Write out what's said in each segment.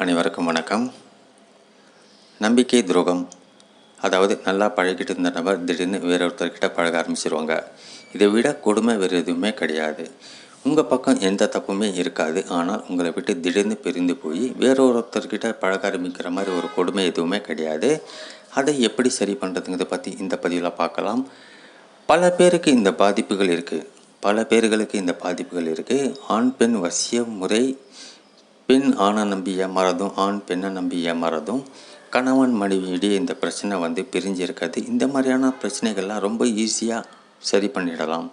அனைவருக்கும் வணக்கம். நம்பிக்கை துரோகம் அதாவது நல்லா பழகிட்டு இருந்த நபர் திடீர்னு வேறொருத்தர்கிட்ட பழக ஆரம்பிச்சிருவாங்க. இதை விட கொடுமை வேறு எதுவுமே கிடையாது. உங்கள் பக்கம் எந்த தப்புமே இருக்காது. ஆனால் உங்களை விட்டு திடீர்னு பிரிந்து போய் வேறொருத்தர்கிட்ட பழக ஆரம்பிக்கிற மாதிரி ஒரு கொடுமை எதுவுமே கிடையாது. அதை எப்படி சரி பண்ணுறதுங்கிறத பற்றி இந்த பதிவில் பார்க்கலாம். பல பேருக்கு இந்த பாதிப்புகள் இருக்குது பல பேர்களுக்கு இந்த பாதிப்புகள் இருக்குது ஆண் பெண் வசிய முறை பெண் ஆணை நம்பி ஏமாறதும் ஆண் பெண்ணை நம்பி ஏமாறதும் கணவன் மனைவியிடையே இந்த பிரச்சனை வந்து பிரிஞ்சிருக்காது. இந்த மாதிரியான பிரச்சனைகள்லாம் ரொம்ப ஈஸியாக சரி பண்ணிடலாம்.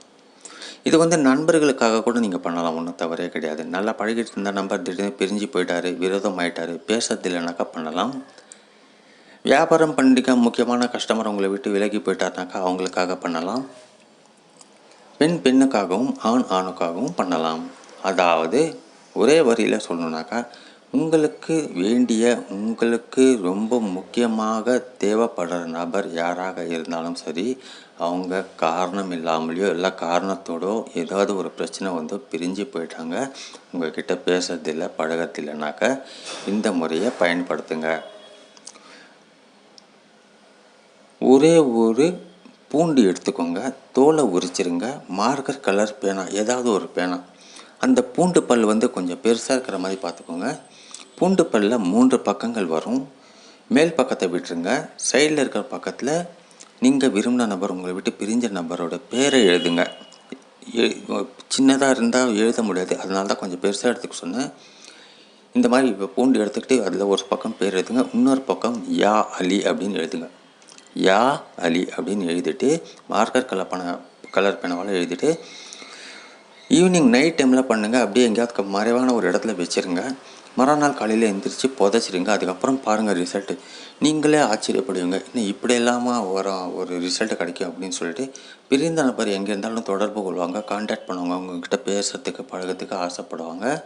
இது வந்து நண்பர்களுக்காக கூட நீங்கள் பண்ணலாம் ஒன்றும் தவறே கிடையாது. நல்லா பழகிட்டு இருந்த நம்பர் திடீர்னு பிரிஞ்சு போயிட்டாரு விரோதம் ஆயிட்டாரு பேசுறது இல்லைனாக்கா பண்ணலாம். வியாபாரம் பண்ணிக்க முக்கியமான கஸ்டமர் உங்களை விட்டு விலகி போயிட்டாருனாக்கா அவங்களுக்காக பண்ணலாம். பெண் பெண்ணுக்காகவும் ஆண் ஆணுக்காகவும் பண்ணலாம். அதாவது ஒரே வரியில் சொல்லணுன்னாக்கா உங்களுக்கு வேண்டிய உங்களுக்கு ரொம்ப முக்கியமாக தேவைப்படுற நபர் யாராக இருந்தாலும் சரி அவங்க காரணம் இல்லாமலேயோ இல்லை காரணத்தோடோ ஏதாவது ஒரு பிரச்சனை வந்து பிரிஞ்சு போயிட்டாங்க உங்கள்கிட்ட பேசுறதில்ல பழகத்தில்லைனாக்கா இந்த முறையை பயன்படுத்துங்க. ஒரே ஒரு பூண்டு எடுத்துக்கோங்க தோலை உரிச்சிருங்க மார்க்கர் கலர் பேனா ஏதாவது ஒரு பேனா. அந்த பூண்டு பல் வந்து கொஞ்சம் பெருசாக இருக்கிற மாதிரி பார்த்துக்கோங்க. பூண்டு பல்லில் மூன்று பக்கங்கள் வரும். மேல் பக்கத்தை விட்டுருங்க. சைடில் இருக்கிற பக்கத்தில் நீங்கள் விரும்பின நபர் உங்களை விட்டு பிரிஞ்ச நபரோட பேரை எழுதுங்க. சின்னதாக இருந்தால் எழுத முடியாது. அதனால தான் கொஞ்சம் பெருசாக எடுத்துக்க சொன்னேன். இந்த மாதிரி இப்போ பூண்டு எடுத்துக்கிட்டு அதில் ஒரு பக்கம் பேர் எழுதுங்க. இன்னொரு பக்கம் யா அலி அப்படின்னு எழுதுங்க. யா அலி அப்படின்னு எழுதிட்டு மார்க்கர் கலர் பண கலர் பேனாவால் எழுதிட்டு ஈவினிங் நைட் டைமில் பண்ணுங்கள் அப்படியே எங்கேயாவது மறைவான ஒரு இடத்துல வச்சுருங்க. மறுநாள் காலையில் எழுந்திரிச்சு புதைச்சிருங்க. அதுக்கப்புறம் பாருங்கள் ரிசல்ட்டு நீங்களே ஆச்சரியப்படுவீங்க. இன்னும் இப்படி இல்லாமல் வரும் ஒரு ரிசல்ட் கிடைக்கும் அப்படின்னு சொல்லிட்டு பிரிந்த நபர் எங்கே இருந்தாலும் தொடர்பு கொள்வாங்க. காண்டாக்ட் பண்ணுவாங்க. அவங்கக்கிட்ட பேசுகிறதுக்கு பழகிறதுக்கு ஆசைப்படுவாங்க.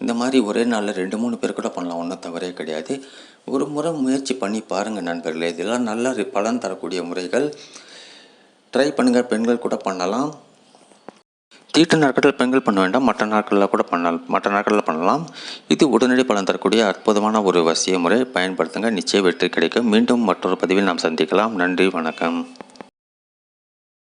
இந்த மாதிரி ஒரே நாளில் ரெண்டு மூணு பேர் கூட பண்ணலாம். ஒன்றும் தவறே கிடையாது. ஒரு முறை முயற்சி பண்ணி பாருங்கள் நண்பர்களே. இதெல்லாம் நல்ல பலன் தரக்கூடிய முறைகள். ட்ரை பண்ணுங்கள் பெண்கள் கூட பண்ணலாம். தீட்டு நாட்களில் பெண்கள் பண்ண வேண்டாம் மற்ற நாட்களில் கூட பண்ணலாம் மற்ற நாட்களில் பண்ணலாம். இது உடனடி பலன் தரக்கூடிய அற்புதமான ஒரு வசிய முறை. பயன்படுத்துங்க. நிச்சய வெற்றி கிடைக்கும். மீண்டும் மற்றொரு பதிவில் நாம் சந்திக்கலாம். நன்றி வணக்கம்.